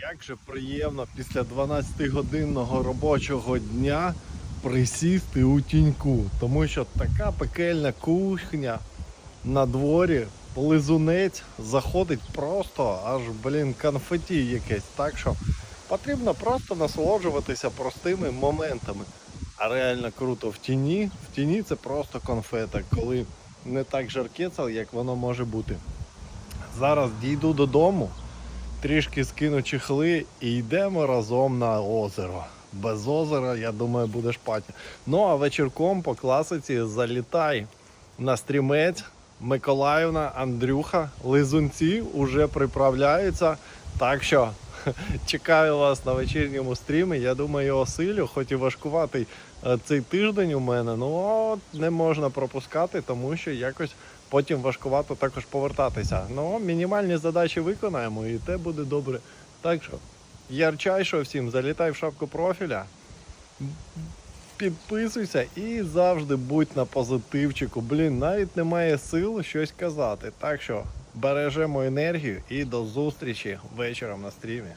Як же приємно після 12-годинного робочого дня присісти у тіньку, тому що така пекельна кухня на дворі, лизунець заходить просто аж, блін, конфеті якесь. Так що потрібно просто насолоджуватися простими моментами. А реально круто в тіні. В тіні це просто конфета, коли не так жаркеться, як воно може бути. Зараз дійду додому, трішки скину чехли і йдемо разом на озеро. Без озера, я думаю, буде шпатня. Ну а вечірком по класиці залітай на стрімець. Миколаївна, Андрюха, лизунці вже приправляються. Так що чекаю вас на вечірньому стрімі. Я думаю, осилю, хоч і важкуватий е, цей тиждень у мене, ну не можна пропускати, тому що якось потім важкувато також повертатися. Ну, мінімальні задачі виконаємо і те буде добре. Так що, ярчайшо всім, залітай в шапку профіля. Підписуйся і завжди будь на позитивчику. Блін, навіть немає сил щось казати. Так що бережемо енергію і до зустрічі вечором на стрімі.